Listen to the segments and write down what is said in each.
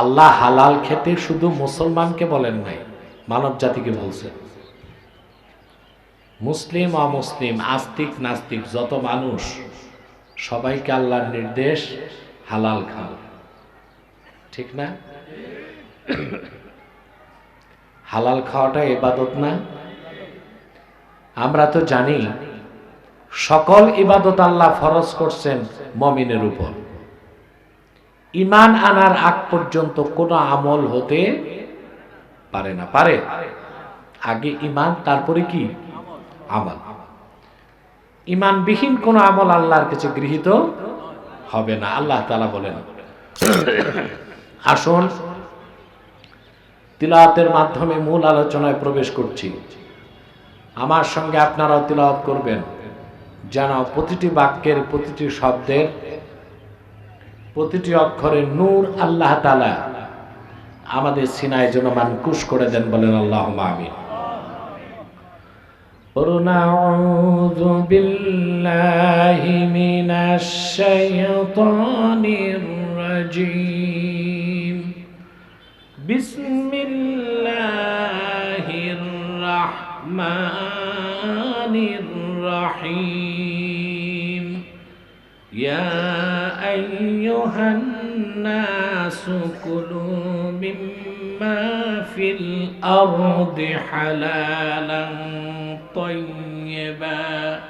আল্লাহ হালাল খেতে শুধু মুসলমানকে বলেন নাই, মানব জাতিকে বলছেন। মুসলিম, অমুসলিম, আস্তিক, নাস্তিক, যত মানুষ, সবাইকে আল্লাহর নির্দেশ হালাল খাও। ঠিক না? হালাল খাওয়াটা ইবাদত না? আমরা তো জানি, সকল ইবাদত আল্লাহ ফরজ করছেন মমিনের উপর। ইমান আনার আগ পর্যন্ত কোনো আমল হতে পারে না, পারে। আগে ইমান, তারপরে কি? আমল। ইমানবিহীন কোন আমল আল্লাহর কাছে গৃহীত হবে না, আল্লাহ তালা বলেন। আসুন, তিলাওয়াতের মাধ্যমে মূল আলোচনায় প্রবেশ করছি। আমার সঙ্গে আপনারাও তিলাওয়াত করবেন। যেন প্রতিটি বাক্যের প্রতিটি শব্দের প্রতিটি অক্ষরে নূর আল্লাহ তালা আমাদের সিনায় যেন মানকুশ করে দেন বলেন আল্লাহ আমিন قل أعوذ بالله من الشيطان الرجيم بسم الله الرحمن الرحيم يا أيها الناس كلوا مما في الأرض حلالا طيبا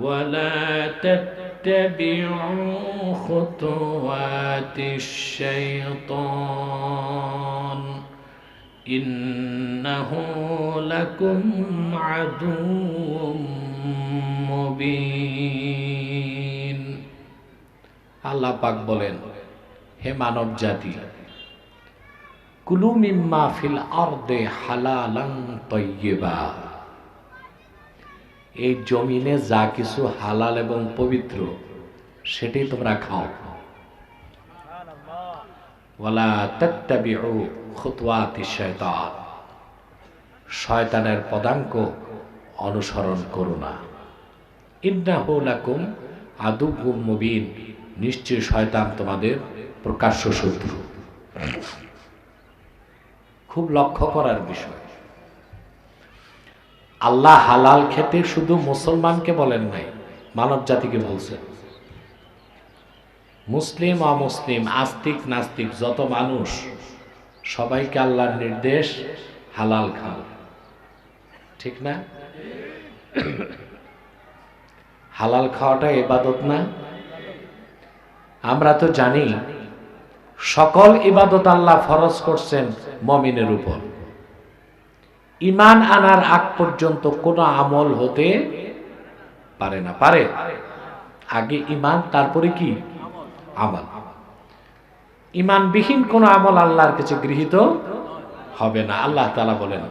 ولا تتبعوا خطوات الشيطان إنه لكم عدو আল্লাহ পাক বলেন, হে মানব জাতি ফিল তৈয়বা। এই জমিনে যা কিছু হালাল এবং পবিত্র সেটাই তোমরা খাও। শয়তানের পদাঙ্ক অনুসরণ করো না। ইন্নাহু লাকুম আদুব্বুম মুবিন। নিশ্চয় শয়তান তোমাদের প্রকাশ্য শত্রু। খুব লক্ষ্য করার বিষয়। আল্লাহ হালাল খেতে শুধু মুসলমানকে বলেন নাই মানব জাতিকে বলছেন। মুসলিম, অমুসলিম, আস্তিক, নাস্তিক, যত মানুষ, সবাইকে আল্লাহর নির্দেশ হালাল খাও। ঠিক না? হালাল খাওয়াটা ইবাদত না। আমরা তো জানি সকল ইবাদত আল্লাহ ফরজ করছেন মমিনের উপর। ইমান আনার আগ পর্যন্ত কোনো আমল হতে পারে না, পারে। আগে ইমান, তারপরে কি? আমল। ইমানবিহীন কোন আমল আল্লাহর কাছে গৃহীত হবে না। আল্লাহ তালা বলেন